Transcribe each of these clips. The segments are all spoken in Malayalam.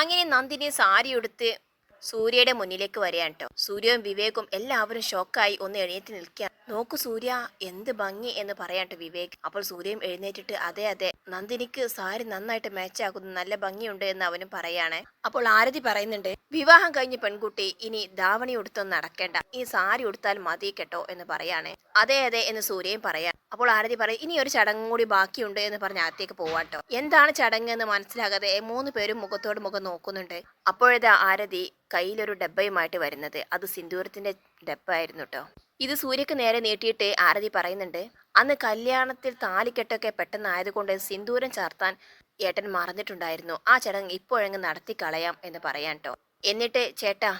അങ്ങനെ നന്ദിനി സാരി ഉടുത്ത് സൂര്യയുടെ മുന്നിലേക്ക് വരികയാണ് കേട്ടോ. സൂര്യയും വിവേകും എല്ലാവരും ഷോക്കായി ഒന്ന് എഴുന്നേറ്റ് നിൽക്കുക നോക്കൂ സൂര്യ എന്ത് ഭംഗി എന്ന് പറയാട്ടോ വിവേക്. അപ്പോൾ സൂര്യയും എഴുന്നേറ്റിട്ട് അതെ അതെ നന്ദിനിക്ക് സാരി നന്നായിട്ട് മാച്ചാകുന്നു നല്ല ഭംഗിയുണ്ട് എന്ന് അവനും പറയാണ്. അപ്പോൾ ആരതി പറയുന്നുണ്ട് വിവാഹം കഴിഞ്ഞ പെൺകുട്ടി ഇനി ദാവണി ഉടുത്തൊന്നും നടക്കേണ്ട. ഈ സാരി ഉടുത്താൽ മതി കേട്ടോ എന്ന് പറയാണ്. അതെ അതെ എന്ന് സൂര്യയും പറയാം അപ്പോൾ ആരതി പറയും ഇനി ഒരു ചടങ്ങും കൂടി ബാക്കിയുണ്ട് എന്ന് പറഞ്ഞ് അകത്തേക്ക് പോവാട്ടോ എന്താണ് ചടങ്ങ് എന്ന് മനസ്സിലാകാതെ മൂന്ന് പേരും മുഖത്തോട് മുഖം നോക്കുന്നുണ്ട്. അപ്പോഴത്തെ ആരതി കയ്യിലൊരു ഡബ്ബയുമായിട്ട് വരുന്നത്. അത് സിന്ദൂരത്തിന്റെ ഡബ്ബായിരുന്നു കേട്ടോ ഇത് സൂര്യക്ക് നേരെ നീട്ടിയിട്ട് ആരതി പറയുന്നുണ്ട് അന്ന് കല്യാണത്തിൽ താലിക്കെട്ടൊക്കെ പെട്ടെന്നായതുകൊണ്ട് സിന്ദൂരം ചാർത്താൻ ഏട്ടൻ മറന്നിട്ടുണ്ടായിരുന്നു. ആ ചടങ്ങ് ഇപ്പോഴങ്ങ് നടത്തി കളയാം എന്ന് പറയാൻ കേട്ടോ എന്നിട്ട് ചേട്ടാ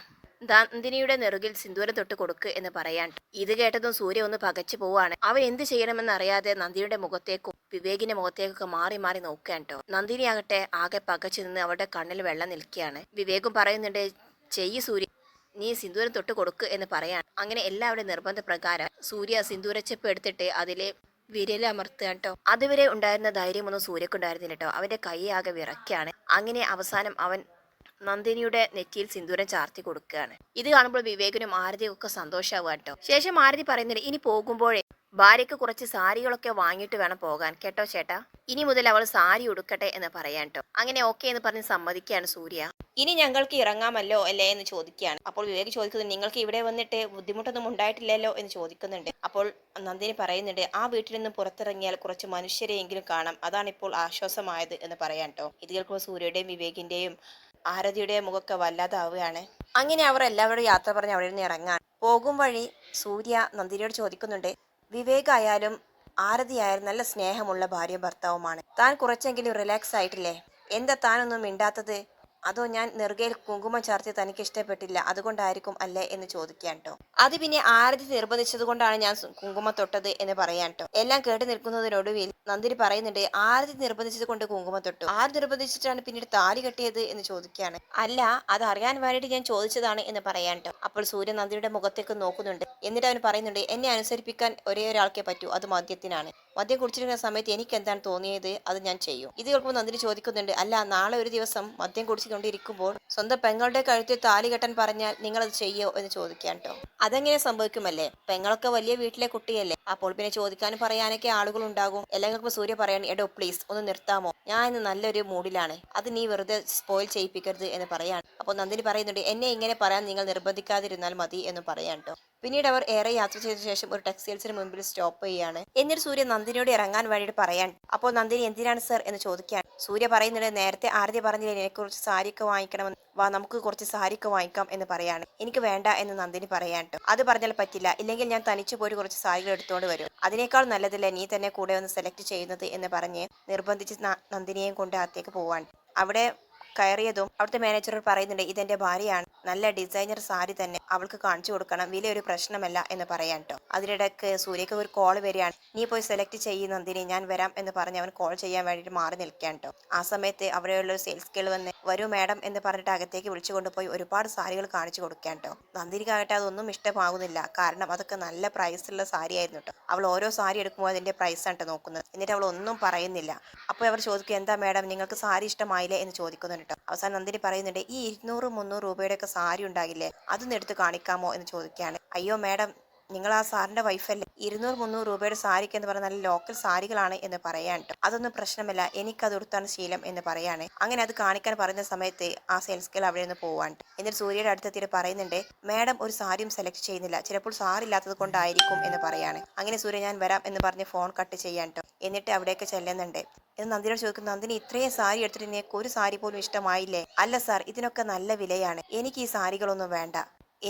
നന്ദിനിയുടെ നെറുകിൽ സിന്ദൂരം തൊട്ട് കൊടുക്ക് എന്ന് പറയാൻ. ഇത് കേട്ടതും സൂര്യ ഒന്ന് പകച്ചു പോവാണ്. അവൻ എന്ത് ചെയ്യണമെന്ന് അറിയാതെ നന്ദിനിയുടെ മുഖത്തേക്കും വിവേകിന്റെ മുഖത്തേക്കൊക്കെ മാറി മാറി നോക്കാൻ കേട്ടോ. നന്ദിനി ആകട്ടെ ആകെ പകച്ചു നിന്ന് അവരുടെ കണ്ണിൽ വെള്ളം നിൽക്കുകയാണ്. വിവേകും പറയുന്നുണ്ട് ചെയ്യ് സൂര്യ നീ സിന്ദൂരം തൊട്ട് കൊടുക്ക് എന്ന് പറയാൻ. അങ്ങനെ എല്ലാവരുടെ നിർബന്ധ പ്രകാരം സൂര്യ സിന്ദൂരച്ചെപ്പ് എടുത്തിട്ട് അതിലെ വിരലമർത്തുക കേട്ടോ. അതുവരെ ഉണ്ടായിരുന്ന ധൈര്യമൊന്നും സൂര്യക്കുണ്ടായിരുന്നില്ല കേട്ടോ. അവന്റെ കൈ ആകെ വിറക്കാണ് അങ്ങനെ അവസാനം അവൻ നന്ദിനിയുടെ നെറ്റിയിൽ സിന്ദൂരം ചാർത്തി കൊടുക്കുകയാണ്. ഇത് കാണുമ്പോൾ വിവേകിനും ആരതിയൊക്കെ സന്തോഷമാവുക കേട്ടോ. ശേഷം ആരതി പറയുന്നുണ്ട് ഇനി പോകുമ്പോഴേ ഭാര്യയ്ക്ക് കുറച്ച് സാരികളൊക്കെ വാങ്ങിയിട്ട് വേണം പോകാൻ. കേട്ടോ ചേട്ടാ? ഇനി മുതൽ അവൾ സാരി ഉടുക്കട്ടെ എന്ന് പറയാൻ കേട്ടോ. അങ്ങനെ ഓക്കെ എന്ന് പറഞ്ഞ് സമ്മതിക്കുകയാണ് സൂര്യ. ഇനി ഞങ്ങൾക്ക് ഇറങ്ങാമല്ലോ അല്ലേ? എന്ന് ചോദിക്കുകയാണ്. അപ്പോൾ വിവേക് ചോദിക്കുന്നത് നിങ്ങൾക്ക് ഇവിടെ വന്നിട്ട് ബുദ്ധിമുട്ടൊന്നും ഉണ്ടായിട്ടില്ലല്ലോ? എന്ന് ചോദിക്കുന്നുണ്ട്. അപ്പോൾ നന്ദിനി പറയുന്നുണ്ട് ആ വീട്ടിൽ നിന്ന് പുറത്തിറങ്ങിയാൽ കുറച്ച് മനുഷ്യരെയെങ്കിലും കാണാം. അതാണ് ഇപ്പോൾ ആശ്വാസമായത് എന്ന് പറയാൻ കേട്ടോ. ഇത് കേൾക്കുമ്പോൾ സൂര്യയുടെയും വിവേകിന്റെയും ആരതിയുടെ മുഖമൊക്കെ വല്ലാതാവുകയാണ്. അങ്ങനെ അവർ എല്ലാവരും യാത്ര പറഞ്ഞ് അവിടെ നിന്ന് ഇറങ്ങാൻ പോകും വഴി സൂര്യ നന്ദിനിയോട് ചോദിക്കുന്നുണ്ട് വിവേകായാലും ആരതിയായാലും നല്ല സ്നേഹമുള്ള ഭാര്യ ഭർത്താവുമാണ്. താൻ കുറച്ചെങ്കിലും റിലാക്സ് ആയിട്ടില്ലേ? എന്താ താനൊന്നും മിണ്ടാത്തത്? അതോ ഞാൻ നെറുകയിൽ കുങ്കുമം ചാർത്തി തനിക്ക് ഇഷ്ടപ്പെട്ടില്ല അതുകൊണ്ടായിരിക്കും അല്ലേ എന്ന് ചോദിക്കാൻ കേട്ടോ അത് പിന്നെ ആരതി നിർബന്ധിച്ചത് കൊണ്ടാണ് ഞാൻ കുങ്കുമ തൊട്ടത് എന്ന് പറയാൻ കേട്ടോ എല്ലാം കേട്ട് നിൽക്കുന്നതിനൊടുവിൽ നന്ദിനി പറയുന്നുണ്ട് ആരതി നിർബന്ധിച്ചത് കൊണ്ട് കുങ്കുമം തൊട്ടു. ആര് നിർബന്ധിച്ചിട്ടാണ് പിന്നീട് താലി കെട്ടിയത് എന്ന് ചോദിക്കുകയാണ് അല്ല അത് അറിയാൻ വേണ്ടിയിട്ട് ഞാൻ ചോദിച്ചതാണ് എന്ന് പറയാൻ കേട്ടോ അപ്പോൾ സൂര്യ നന്ദിനിയുടെ മുഖത്തേക്ക് നോക്കുന്നുണ്ട്. എന്നിട്ട് അവൻ പറയുന്നുണ്ട് എന്നെ അനുസരിപ്പിക്കാൻ ഒരേ ഒരാൾക്കേ പറ്റൂ അത് മദ്യത്തിനാണ്. മദ്യം കുടിച്ചിരിക്കുന്ന സമയത്ത് എനിക്ക് എന്താണ് തോന്നിയത് അത് ഞാൻ ചെയ്യും. ഇത് കേൾക്കുമ്പോൾ നന്ദിനി ചോദിക്കുന്നുണ്ട് അല്ല നാളെ ഒരു ദിവസം മദ്യം കുടിച്ചുകൊണ്ടിരിക്കുമ്പോൾ സ്വന്തം പെങ്ങളുടെ കഴുത്തിൽ താലി കെട്ടാൻ പറഞ്ഞാൽ നിങ്ങൾ അത് ചെയ്യോ എന്ന് ചോദിക്കാൻ കേട്ടോ അതെങ്ങനെ സംഭവിക്കുമല്ലേ? പെങ്ങളൊക്കെ വലിയ വീട്ടിലെ കുട്ടിയല്ലേ. അപ്പോൾ പിന്നെ ചോദിക്കാനും പറയാനൊക്കെ ആളുകൾ ഉണ്ടാകും എല്ലാവർക്കും സൂര്യ പറയാണ് എടോ പ്ലീസ് ഒന്ന് നിർത്താമോ? ഞാൻ ഇന്ന് നല്ലൊരു മൂഡിലാണ്. അത് നീ വെറുതെ സ്പോയിൽ ചെയ്യിപ്പിക്കരുത് എന്ന് പറയാണ്. അപ്പോൾ നന്ദിനി പറയുന്നുണ്ട് എന്നെ ഇങ്ങനെ പറയാൻ നിങ്ങൾ നിർബന്ധിക്കാതിരുന്നാൽ മതി എന്ന് പറയാൻ കേട്ടോ പിന്നീട് അവർ ഏറെ യാത്ര ചെയ്ത ശേഷം ഒരു ടെക്സ്റ്റൈൽസിന് മുമ്പിൽ സ്റ്റോപ്പ് ചെയ്യുകയാണ്. എന്നിട്ട് സൂര്യ നന്ദിനിയോട് ഇറങ്ങാൻ വേണ്ടിയിട്ട് പറയാൻ അപ്പോൾ നന്ദിനി എന്തിനാണ് സർ എന്ന് ചോദിക്കാൻ സൂര്യ പറയുന്നുണ്ട് നേരത്തെ ആരതി പറഞ്ഞില്ലേ എനിക്ക് കുറച്ച് സാരിയൊക്കെ വാങ്ങിക്കണമെന്ന്. വാ നമുക്ക് കുറച്ച് സാരിയൊക്കെ വാങ്ങിക്കാം എന്ന് പറയാണ്. എനിക്ക് വേണ്ട എന്ന് നന്ദിനി പറയാൻ അത് പറഞ്ഞാൽ പറ്റില്ല. ഇല്ലെങ്കിൽ ഞാൻ തനിച്ച് പോയി കുറച്ച് സാരികൾ എടുത്തുകൊണ്ട് വരും. അതിനേക്കാൾ നല്ലതല്ലേ നീ തന്നെ കൂടെ ഒന്ന് സെലക്ട് ചെയ്യുന്നത് എന്ന് പറഞ്ഞ് നിർബന്ധിച്ച് നന്ദിനിയെയും കൊണ്ട് അകത്തേക്ക് പോവാൻ അവിടെ കയറിയതും അവിടുത്തെ മാനേജർ പറയുന്നുണ്ട് ഇതെന്റെ ഭാര്യയാണ്. നല്ല ഡിസൈനർ സാരി തന്നെ അവൾക്ക് കാണിച്ചു കൊടുക്കണം. വില ഒരു പ്രശ്നമല്ല എന്ന് പറയാൻ കേട്ടോ അതിനിടയ്ക്ക് സൂര്യക്ക് ഒരു കോൾ വരികയാണ്. നീ പോയി സെലക്ട് ചെയ്യും നന്ദിനി ഞാൻ വരാം എന്ന് പറഞ്ഞ് അവൻ കോൾ ചെയ്യാൻ വേണ്ടിയിട്ട് മാറി നിൽക്കാൻ കേട്ടോ ആ സമയത്ത് അവിടെയുള്ള ഒരു സെയിൽസ് കേൾ വന്ന് വരൂ മാഡം എന്ന് പറഞ്ഞിട്ട് അകത്തേക്ക് വിളിച്ചു കൊണ്ടുപോയി ഒരുപാട് സാരികൾ കാണിച്ചു കൊടുക്കാൻ കേട്ടോ നന്ദിനിക്കാകട്ടെ അതൊന്നും ഇഷ്ടമാകുന്നില്ല കാരണം അതൊക്കെ നല്ല പ്രൈസുള്ള സാരി ആയിരുന്നു കേട്ടോ അവൾ ഓരോ സാരി എടുക്കുമ്പോൾ അതിന്റെ പ്രൈസാണ് കേട്ടോ നോക്കുന്നത്. എന്നിട്ട് അവൾ ഒന്നും പറയുന്നില്ല. അപ്പോൾ അവർ ചോദിക്കും എന്താ മാഡം നിങ്ങൾക്ക് സാരി ഇഷ്ടമായില്ലേ? എന്ന് ചോദിക്കുന്നുണ്ട് കേട്ടോ അവസാനം നന്ദിനി പറയുന്നുണ്ട് ഈ ഇരുന്നൂറ് മുന്നൂറ് രൂപയുടെ ഒക്കെ സാരി ഉണ്ടാകില്ലേ? അതൊന്നെടുത്ത് കാണിക്കാമോ എന്ന് ചോദിക്കുകയാണ്. അയ്യോ മാഡം നിങ്ങൾ ആ സാറിന്റെ വൈഫല്ലേ? ഇരുന്നൂറ് മുന്നൂറ് രൂപയുടെ സാരിക്ക് എന്ന് പറഞ്ഞാൽ ലോക്കൽ സാരികളാണ് എന്ന് പറയാൻ അതൊന്നും പ്രശ്നമല്ല. എനിക്കത് ഉടുത്താണ് ശീലം എന്ന് പറയാണ്. അങ്ങനെ അത് കാണിക്കാൻ പറയുന്ന സമയത്ത് ആ സെയിൽസ് ഗേൾ അവിടെ നിന്ന് പോവാൻ എന്നിട്ട് സൂര്യയുടെ അടുത്തെത്തിയിട്ട് പറയുന്നുണ്ട് മാഡം ഒരു സാരിയും സെലക്ട് ചെയ്യുന്നില്ല. ചിലപ്പോൾ സാരില്ലാത്തത് കൊണ്ടായിരിക്കും എന്ന് പറയാണ്. അങ്ങനെ സൂര്യ ഞാൻ വരാം എന്ന് പറഞ്ഞ് ഫോൺ കട്ട് ചെയ്യാൻ എന്നിട്ട് അവിടെയൊക്കെ ചെല്ലുന്നുണ്ട്. എന്ന് നന്ദിനോട് ചോദിക്കുന്നു നന്ദിനി ഇത്രയും സാരി എടുത്തിട്ട് നിനക്ക് ഒരു സാരി പോലും ഇഷ്ടമായില്ലേ? അല്ല സാർ ഇതിനൊക്കെ നല്ല വിലയാണ്. എനിക്ക് ഈ സാരികളൊന്നും വേണ്ട.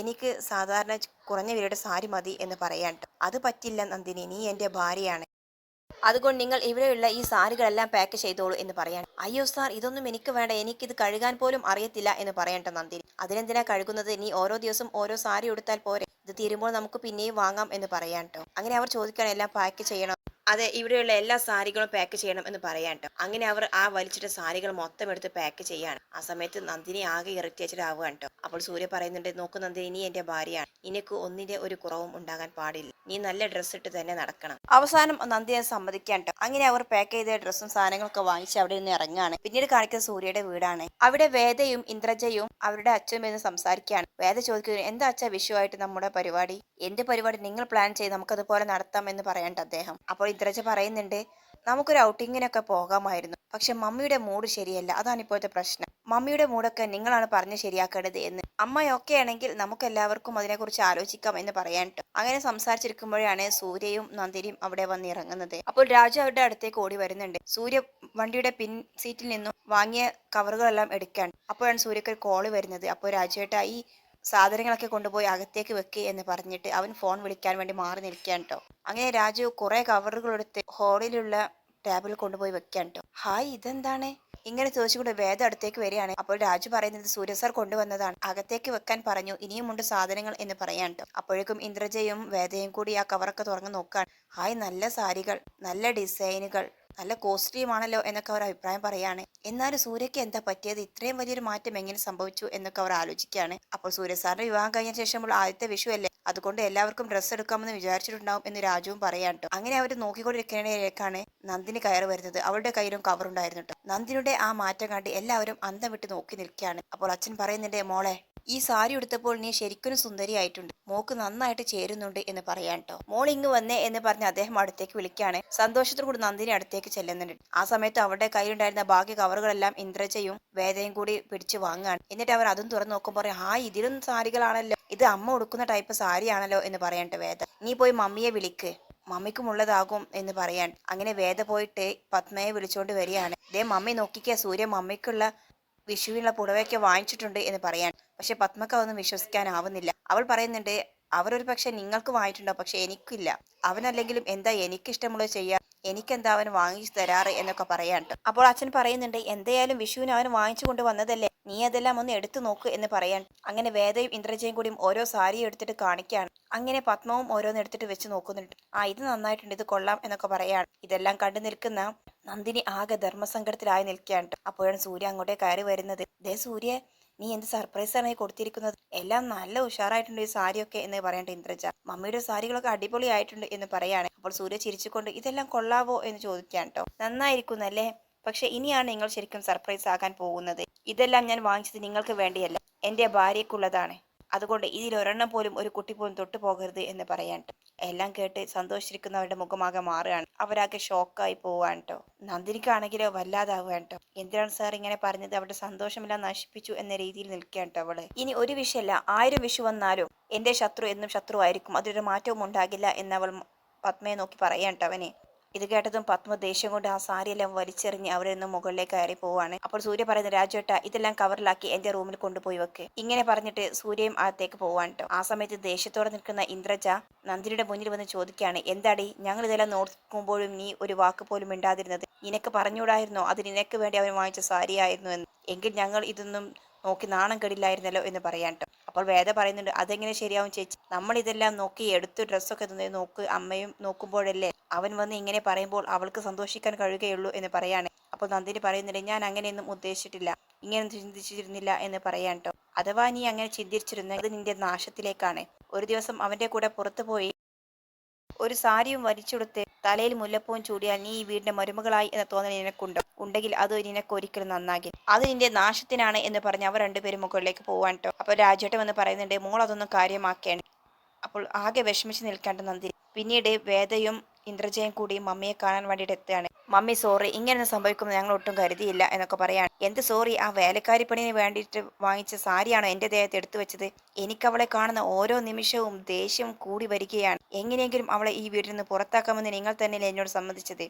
എനിക്ക് സാധാരണ കുറഞ്ഞ വിലയുടെ സാരി മതി എന്ന് പറയാൻ അത് പറ്റില്ല നന്ദിനി നീ എന്റെ ഭാര്യയാണ്. അതുകൊണ്ട് നിങ്ങൾ ഇവിടെയുള്ള ഈ സാരികളെല്ലാം പാക്ക് ചെയ്തോളൂ എന്ന് പറയാൻ അയ്യോ സാർ ഇതൊന്നും എനിക്ക് വേണ്ട. എനിക്കിത് കഴുകാൻ പോലും അറിയത്തില്ല എന്ന് പറയണ്ട നന്ദിനി. അതിനെന്തിനാ കഴുകുന്നത്? നീ ഓരോ ദിവസം ഓരോ സാരി ഉടുത്താൽ പോരെ. ഇത് തീരുമ്പോൾ നമുക്ക് പിന്നെയും വാങ്ങാം എന്ന് പറയാൻ അങ്ങനെ അവർ ചോദിക്കണം എല്ലാം പാക്ക് ചെയ്യണം? അതെ ഇവിടെയുള്ള എല്ലാ സാരികളും പാക്ക് ചെയ്യണം എന്ന് പറയാൻ ട്ടോ അങ്ങനെ അവർ ആ വലിച്ചിട്ട സാരികൾ മൊത്തം എടുത്ത് പാക്ക് ചെയ്യാണ്. ആ സമയത്ത് നന്ദിനി ആകെ ഇറിറ്റേറ്റഡ് കേട്ടോ അപ്പോൾ സൂര്യ പറയുന്നുണ്ട് നോക്കു നന്ദിനി നീ എന്റെ ഭാര്യയാണ്. നിനക്ക് ഒന്നിന്റെ ഒരു കുറവും ഉണ്ടാകാൻ പാടില്ല. നീ നല്ല ഡ്രസ്സ് ഇട്ട് തന്നെ നടക്കണം. അവസാനം നന്ദിയെ സമ്മതിക്കാൻ കേട്ടോ അങ്ങനെ അവർ പാക്ക് ചെയ്ത ഡ്രസ്സും സാധനങ്ങളൊക്കെ വാങ്ങിച്ച് അവിടെ നിന്ന് ഇറങ്ങാണ് പിന്നീട് കാണിക്കുന്ന സൂര്യയുടെ വീടാണ്. അവിടെ വേദയും ഇന്ദ്രജയും അവരുടെ അച്ഛനും എന്ന് സംസാരിക്കുകയാണ്. വേദ ചോദിക്കുന്നു എന്താ അച്ഛാ വിഷുവായിട്ട് നമ്മുടെ പരിപാടി? എന്ത് പരിപാടി നിങ്ങൾ പ്ലാൻ ചെയ്ത് നമുക്കതുപോലെ നടത്താം എന്ന് പറയണ്ട അദ്ദേഹം. അപ്പോൾ ഇന്ദ്രജ പറയുന്നുണ്ട് നമുക്കൊരു ഔട്ടിങ്ങിനൊക്കെ പോകാമായിരുന്നു. പക്ഷെ മമ്മിയുടെ മൂഡ് ശരിയല്ല. അതാണ് ഇപ്പോഴത്തെ പ്രശ്നം. മമ്മിയുടെ മൂഡൊക്കെ നിങ്ങളാണ് പറഞ്ഞ് ശരിയാക്കേണ്ടത് എന്ന്. അമ്മയൊക്കെ ആണെങ്കിൽ നമുക്ക് എല്ലാവർക്കും അതിനെക്കുറിച്ച് ആലോചിക്കാം എന്ന് പറയാൻ. അങ്ങനെ സംസാരിച്ചിരിക്കുമ്പോഴാണ് സൂര്യയും നന്ദിനിയും അവിടെ വന്ന് ഇറങ്ങുന്നത്. അപ്പോൾ രാജു അവരുടെ അടുത്തേക്ക് ഓടി വരുന്നുണ്ട്. സൂര്യ വണ്ടിയുടെ പിൻ സീറ്റിൽ നിന്നും വാങ്ങിയ കവറുകളെല്ലാം എടുക്കാൻ. അപ്പോഴാണ് സൂര്യക്ക് ഒരു കോൾ വരുന്നത്. അപ്പോൾ രാജുവേട്ട ഈ സാധനങ്ങളൊക്കെ കൊണ്ടുപോയി അകത്തേക്ക് വെക്ക് എന്ന് പറഞ്ഞിട്ട് അവൻ ഫോൺ വിളിക്കാൻ വേണ്ടി മാറി നിൽക്കാൻ കേട്ടോ അങ്ങനെ രാജു കുറെ കവറുകൾ എടുത്ത് ഹോളിലുള്ള ടേബിൾ കൊണ്ടുപോയി വെക്കാൻ കേട്ടോ ഹായ് ഇതെന്താണ്? ഇങ്ങനെ ചോദിച്ചുകൊണ്ട് വേദ അടുത്തേക്ക് വരികയാണ്. അപ്പോൾ രാജു പറയുന്നത് സൂര്യ സാർ കൊണ്ടുവന്നതാണ്. അകത്തേക്ക് വെക്കാൻ പറഞ്ഞു ഇനിയുമുണ്ട് സാധനങ്ങൾ എന്ന് പറയാൻ കേട്ടോ അപ്പോഴേക്കും ഇന്ദ്രജയും വേദയും കൂടി ആ കവറൊക്കെ തുറന്ന് നോക്കാൻ ഹായ് നല്ല സാരികൾ നല്ല ഡിസൈനുകൾ നല്ല കോസ്റ്റ്ലിയുമാണല്ലോ എന്നൊക്കെ അവർ അഭിപ്രായം പറയാണ് എന്നാലും സൂര്യയ്ക്ക് എന്താ പറ്റിയത്? ഇത്രയും വലിയൊരു മാറ്റം എങ്ങനെ സംഭവിച്ചു എന്നൊക്കെ അവർ ആലോചിക്കുകയാണ്. അപ്പോൾ സൂര്യ സാറിന്റെ വിവാഹം കഴിഞ്ഞ ശേഷമുള്ള ആദ്യത്തെ വിഷു അല്ലേ? അതുകൊണ്ട് എല്ലാവർക്കും ഡ്രസ്സ് എടുക്കാമെന്ന് വിചാരിച്ചിട്ടുണ്ടാവും എന്ന് രാജുവും പറയാൻ അങ്ങനെ അവർ നോക്കിക്കൊണ്ടിരിക്കുന്നതിലേക്കാണ് നന്ദിനി കയറി വരുന്നത്. അവളുടെ കയ്യിലും ട്ടോ. നന്ദിനിയുടെ ആ മാറ്റം കണ്ട് എല്ലാവരും അന്തം വിട്ട് നോക്കി നിൽക്കുകയാണ്. അപ്പോൾ അച്ഛൻ പറയുന്നുണ്ട് മോളെ ഈ സാരി ഉടുത്തപ്പോൾ നീ ശരിക്കും സുന്ദരിയായിട്ടുണ്ട്. മോക്ക് നന്നായിട്ട് ചേരുന്നുണ്ട് എന്ന് പറയാൻ ട്ടോ. മോൾ ഇങ്ങ് വന്നേ എന്ന് പറഞ്ഞ് അദ്ദേഹം അടുത്തേക്ക് വിളിക്കുകയാണ്. സന്തോഷത്തോടു കൂടി നന്ദിനി അടുത്തേക്ക് ചെല്ലുന്നുണ്ട്. ആ സമയത്ത് അവരുടെ കയ്യിലുണ്ടായിരുന്ന ബാക്കി കവറുകളെല്ലാം ഇന്ദ്രജയും വേദയും കൂടി പിടിച്ചു വാങ്ങുകയാണ്. എന്നിട്ട് അവർ അതും തുറന്നു നോക്കുമ്പോൾ ആ ഇതിലും സാരികളാണല്ലോ. ഇത് അമ്മ ഉടുക്കുന്ന ടൈപ്പ് സാരിയാണല്ലോ എന്ന് പറയട്ടെ വേദ. നീ പോയി മമ്മിയെ വിളിക്ക്. മമ്മിക്കുമുള്ളതാകും എന്ന് പറയാൻ അങ്ങനെ വേദ പോയിട്ട് പത്മയെ വിളിച്ചുകൊണ്ട് വരികയാണ്. ദേ മമ്മി നോക്കിക്കുക സൂര്യ മമ്മിക്കുള്ള വിഷുവിനുള്ള പുടവയൊക്കെ വാങ്ങിച്ചിട്ടുണ്ട് എന്ന് പറയാൻ. പക്ഷെ പത്മക്ക് അതൊന്നും വിശ്വസിക്കാനാവുന്നില്ല. അവൾ പറയുന്നുണ്ട് അവരൊരു പക്ഷെ നിങ്ങൾക്ക് വാങ്ങിയിട്ടുണ്ടോ? പക്ഷെ എനിക്കില്ല. അവനല്ലെങ്കിലും എന്താ എനിക്കിഷ്ടമുള്ളത് ചെയ്യാൻ? എനിക്കെന്താ അവൻ വാങ്ങിച്ചു തരാറ് എന്നൊക്കെ പറയാൻ അപ്പോൾ അച്ഛൻ പറയുന്നുണ്ട് എന്തായാലും വിഷുവിന് അവൻ വാങ്ങിച്ചു കൊണ്ട് വന്നതല്ലേ? നീ അതെല്ലാം ഒന്ന് എടുത്തു നോക്ക് എന്ന് പറയാൻ അങ്ങനെ വേദയും ഇന്ദ്രജയും കൂടിയും ഓരോ സാരി എടുത്തിട്ട് കാണിക്കുകയാണ് അങ്ങനെ പത്മവും ഓരോന്ന് എടുത്തിട്ട് വെച്ച് നോക്കുന്നുണ്ട്. ആ ഇത് നന്നായിട്ടുണ്ട് ഇത് കൊള്ളാം എന്നൊക്കെ പറയാണ്. ഇതെല്ലാം കണ്ടു നിൽക്കുന്ന നന്ദിനി ആകെ ധർമ്മസങ്കടത്തിലായി നിൽക്കുകയാണ്. അപ്പോഴാണ് സൂര്യ അങ്ങോട്ടേ കയറി വരുന്നത്. ദേ സൂര്യ നീ എന്ത് സർപ്രൈസ് ആണ് ഈ കൊടുത്തിരിക്കുന്നത്? എല്ലാം നല്ല ഉഷാറായിട്ടുണ്ട് ഈ സാരിയൊക്കെ എന്ന് പറയേണ്ട ഇന്ദ്രജ. മമ്മിയുടെ സാരികളൊക്കെ അടിപൊളിയായിട്ടുണ്ട് എന്ന് പറയാണ്. അപ്പോൾ സൂര്യ ചിരിച്ചുകൊണ്ട് ഇതെല്ലാം കൊള്ളാവോ? എന്ന് ചോദിക്കാൻ കേട്ടോ നന്നായിരിക്കുന്നല്ലേ? പക്ഷെ ഇനിയാണ് നിങ്ങൾ ശരിക്കും സർപ്രൈസ് ആകാൻ പോകുന്നത്. ഇതെല്ലാം ഞാൻ വാങ്ങിച്ചത് നിങ്ങൾക്ക് വേണ്ടിയല്ല. എന്റെ ഭാര്യയ്ക്കുള്ളതാണ്. അതുകൊണ്ട് ഇതിൽ ഒരെണ്ണം പോലും ഒരു കുട്ടി പോലും തൊട്ടു പോകരുത് എന്ന് പറയാൻ. എല്ലാം കേട്ട് സന്തോഷിച്ചിരിക്കുന്നവരുടെ മുഖമാകെ മാറുകയാണ്. അവരാകെ ഷോക്കായി പോവാണ് കേട്ടോ നന്ദിനിക്കാണെങ്കിലോ വല്ലാതാവുകയാണ് കേട്ടോ എന്തിനാണ് സാർ ഇങ്ങനെ പറഞ്ഞത്? അവരുടെ സന്തോഷമെല്ലാം നശിപ്പിച്ചു എന്ന രീതിയിൽ നിൽക്കുകയാണ് കേട്ടോ അവൾ. ഇനി ഒരു വിഷയല്ല. ആയിരം വിഷു വന്നാലും എന്റെ ശത്രു എന്നും ശത്രുവായിരിക്കും. അതൊരു മാറ്റവും ഉണ്ടാകില്ല എന്നവൾ പത്മയെ നോക്കി പറയാൻ കേട്ടോ അവനെ. ഇത് കേട്ടതും പത്മ ദേഷ്യം കൊണ്ട് ആ സാരിയെല്ലാം വലിച്ചെറിഞ്ഞ് അവിടെ നിന്ന് മുകളിലേക്ക് കയറി പോവാണ്. അപ്പോൾ സൂര്യ പറയുന്ന രാജേട്ട ഇതെല്ലാം കവറിലാക്കി എന്റെ റൂമിൽ കൊണ്ടുപോയി വെക്ക്. ഇങ്ങനെ പറഞ്ഞിട്ട് സൂര്യയും അകത്തേക്ക് പോവാൻ കേട്ടോ. ആ സമയത്ത് ദേഷ്യത്തോടെ നിൽക്കുന്ന ഇന്ദ്രജ നന്ദിനിയുടെ മുന്നിൽ വന്ന് ചോദിക്കുകയാണ് എന്താടി ഞങ്ങൾ ഇതെല്ലാം നോക്കുമ്പോഴും നീ ഒരു വാക്ക് പോലും മിണ്ടാതിരുന്നത്? നിനക്ക് പറഞ്ഞുകൂടായിരുന്നോ? അത് നിനക്ക് വേണ്ടി അവൻ വാങ്ങിച്ച സാരിയായിരുന്നു എന്ന്. എങ്കിൽ ഞങ്ങൾ ഇതൊന്നും നോക്കി നാണം കെടില്ലായിരുന്നല്ലോ എന്ന് പറയാൻ കേട്ടോ. അപ്പോൾ വേദ പറയുന്നുണ്ട് അതെങ്ങനെ ശരിയാവും ചേച്ചി? നമ്മൾ ഇതെല്ലാം നോക്കി എടുത്ത് ഡ്രസ്സൊക്കെ നോക്ക് അമ്മയും നോക്കുമ്പോഴല്ലേ അവൻ വന്ന് ഇങ്ങനെ പറയുമ്പോൾ അവൾക്ക് സന്തോഷിക്കാൻ കഴിയുകയുള്ളൂ എന്ന് പറയാണ്. അപ്പോൾ നന്ദിനി പറയുന്നില്ല ഞാൻ അങ്ങനെയൊന്നും ഉദ്ദേശിച്ചിട്ടില്ല. ഇങ്ങനെ ചിന്തിച്ചിരുന്നില്ല എന്ന് പറയാൻ കേട്ടോ അഥവാ നീ അങ്ങനെ ചിന്തിച്ചിരുന്ന അത് നിന്റെ നാശത്തിലേക്കാണ്. ഒരു ദിവസം അവന്റെ കൂടെ പുറത്തു പോയി ഒരു സാരിയും വലിച്ചെടുത്ത് തലയിൽ മുല്ലപ്പൂവും ചൂടിയാൽ നീ ഈ വീടിന്റെ മരുമകളായി എന്ന തോന്നൽ നിനക്കുണ്ടോ. ഉണ്ടെങ്കിൽ അത് നിനക്ക് ഒരിക്കലും നന്നാകി അത് നിന്റെ നാശത്തിനാണ് എന്ന് പറഞ്ഞ് അവർ രണ്ടുപേരും മുകളിലേക്ക് പോവാൻ കേട്ടോ അപ്പൊ രാജേട്ടം എന്ന് പറയുന്നുണ്ട് മോൾ അതൊന്നും കാര്യമാക്കേണ്ട. അപ്പോൾ ആകെ വിഷമിച്ച് നിൽക്കേണ്ട നന്ദി പിന്നീട് വേദയും ഇന്ദ്രജയും കൂടി മമ്മിയെ കാണാൻ വേണ്ടിയിട്ട് എത്തുകയാണ്. മമ്മി സോറി ഇങ്ങനെ സംഭവിക്കുമെന്ന് ഞങ്ങൾ ഒട്ടും കരുതിയില്ല എന്നൊക്കെ പറയാണ്. എന്ത് സോറി ആ വേലക്കാരി പണിന് വേണ്ടിയിട്ട് വാങ്ങിച്ച സാരിയാണോ എന്റെ ദേഹത്ത് എടുത്തു വെച്ചത്? എനിക്ക് അവളെ കാണുന്ന ഓരോ നിമിഷവും ദേഷ്യം കൂടി വരികയാണ്. എങ്ങനെയെങ്കിലും അവളെ ഈ വീട്ടിൽ നിന്ന് പുറത്താക്കാമെന്ന് നിങ്ങൾ തന്നെയല്ലേ എന്നോട് സമ്മതിച്ചത്?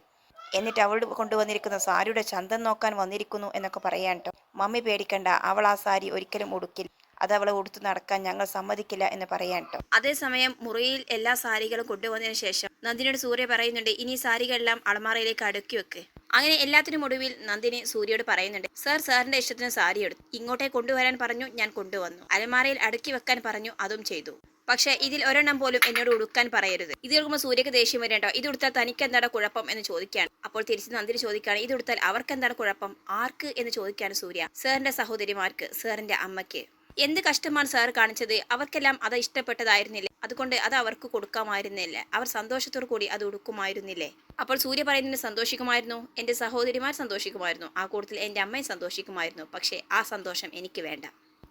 എന്നിട്ട് അവൾ കൊണ്ടുവന്നിരിക്കുന്ന സാരിയുടെ ചന്തം നോക്കാൻ വന്നിരിക്കുന്നു എന്നൊക്കെ പറയാൻ കേട്ടോ മമ്മി പേടിക്കണ്ട. അവൾ ആ സാരി ഒരിക്കലും ഉടുക്കില്ല. അത് അവളെ ഉടുത്തു നടക്കാൻ ഞങ്ങൾ സമ്മതിക്കില്ല എന്ന് പറയാൻ കേട്ടോ അതേസമയം മുറിയിൽ എല്ലാ സാരികളും കൊണ്ടുവന്നതിന് ശേഷം നന്ദിനിയുടെ സൂര്യ പറയുന്നുണ്ട് ഇനി സാരികളെല്ലാം അളമാറയിലേക്ക് അടുക്കി വെക്ക്. അങ്ങനെ എല്ലാത്തിനും ഒടുവിൽ നന്ദിനി സൂര്യയോട് പറയുന്നുണ്ട് സർ സാറിന്റെ ഇഷ്ടത്തിന് സാരി എടുത്തു. ഇങ്ങോട്ടേ കൊണ്ടുവരാൻ പറഞ്ഞു ഞാൻ കൊണ്ടുവന്നു. അലമാരയിൽ അടുക്കി വെക്കാൻ പറഞ്ഞു അതും ചെയ്തു. പക്ഷെ ഇതിൽ ഒരെണ്ണം പോലും എന്നോട് ഉടുക്കാൻ പറയരുത്. ഇത് കേൾക്കുമ്പോൾ സൂര്യക്ക് ദേഷ്യം വരേണ്ടോ ഇത് ഉടുത്താൽ തനിക്ക് എന്താണ് കുഴപ്പം എന്ന് ചോദിക്കുകയാണ്. അപ്പോൾ തിരിച്ച് നന്ദിനി ചോദിക്കുകയാണ് ഇത് ഉടുത്താൽ അവർക്ക് എന്താണ് കുഴപ്പം? ആർക്ക്? എന്ന് ചോദിക്കുകയാണ് സൂര്യ. സാറിന്റെ സഹോദരിമാർക്ക് സാറിന്റെ അമ്മയ്ക്ക്. എന്ത് കഷ്ടമാണ് സാർ കാണിച്ചത്? അവർക്കെല്ലാം അത് ഇഷ്ടപ്പെട്ടതായിരുന്നില്ല? അതുകൊണ്ട് അത് അവർക്ക് കൊടുക്കാമായിരുന്നില്ല? അവർ സന്തോഷത്തോടു കൂടി അത് ഉടുക്കുമായിരുന്നില്ലേ? അപ്പോൾ സൂര്യ പറയുന്നതിന് സന്തോഷിക്കുമായിരുന്നു? എന്റെ സഹോദരിമാർ സന്തോഷിക്കുമായിരുന്നു. ആ കൂട്ടത്തിൽ എന്റെ അമ്മയും സന്തോഷിക്കുമായിരുന്നു. പക്ഷേ ആ സന്തോഷം എനിക്ക് വേണ്ട.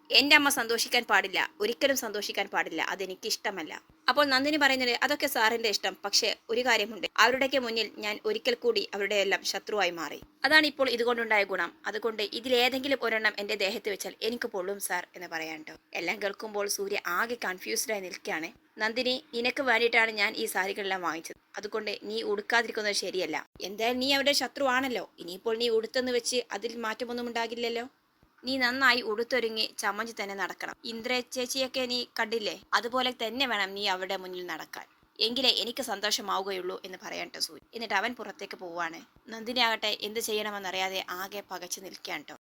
എന്റെ അമ്മ സന്തോഷിക്കാൻ പാടില്ല ഒരിക്കലും സന്തോഷിക്കാൻ പാടില്ല അതെനിക്ക് ഇഷ്ടമല്ല അപ്പോൾ നന്ദിനി പറയുന്നത് അതൊക്കെ സാറിന്റെ ഇഷ്ടം പക്ഷേ ഒരു കാര്യമുണ്ട്. അവരുടെയൊക്കെ മുന്നിൽ ഞാൻ ഒരിക്കൽ കൂടി അവരുടെ എല്ലാം ശത്രുവായി മാറി. അതാണ് ഇപ്പോൾ ഇതുകൊണ്ടുണ്ടായ ഗുണം. അതുകൊണ്ട് ഇതിലേതെങ്കിലും ഒരെണ്ണം എന്റെ ദേഹത്ത് വെച്ചാൽ എനിക്ക് പൊള്ളും സാർ എന്ന് പറയാൻ എല്ലാം കേൾക്കുമ്പോൾ സൂര്യ ആകെ കൺഫ്യൂസ്ഡായി നിൽക്കുകയാണ്. നന്ദിനി നിനക്ക് വേണ്ടിയിട്ടാണ് ഞാൻ ഈ സാരികളെല്ലാം വാങ്ങിച്ചത്. അതുകൊണ്ട് നീ ഉടുക്കാതിരിക്കുന്നത് ശരിയല്ല. എന്തായാലും നീ അവരുടെ ശത്രുവാണല്ലോ. ഇനിയിപ്പോൾ നീ ഉടുത്തെന്ന് വെച്ച് അതിൽ മാറ്റമൊന്നും ഉണ്ടാകില്ലല്ലോ. നീ നന്നായി ഉടുത്തൊരുങ്ങി ചമ്മഞ്ചി തന്നെ നടക്കണം. ഇന്ദ്ര ചേച്ചിയൊക്കെ നീ കണ്ടില്ലേ? അതുപോലെ തന്നെ വേണം നീ അവിടെ മുന്നിൽ നടക്കാൻ. എങ്കിലേ എനിക്ക് സന്തോഷമാവുകയുള്ളൂ എന്ന് പറയാൻ പറയട്ടോ സൂര്യ. എന്നിട്ട് അവൻ പുറത്തേക്ക് പോവാണ്. നന്ദിനി ആകട്ടെ എന്ത് ചെയ്യണമെന്നറിയാതെ ആകെ പകച്ചു നിൽക്കാൻ ട്ടോ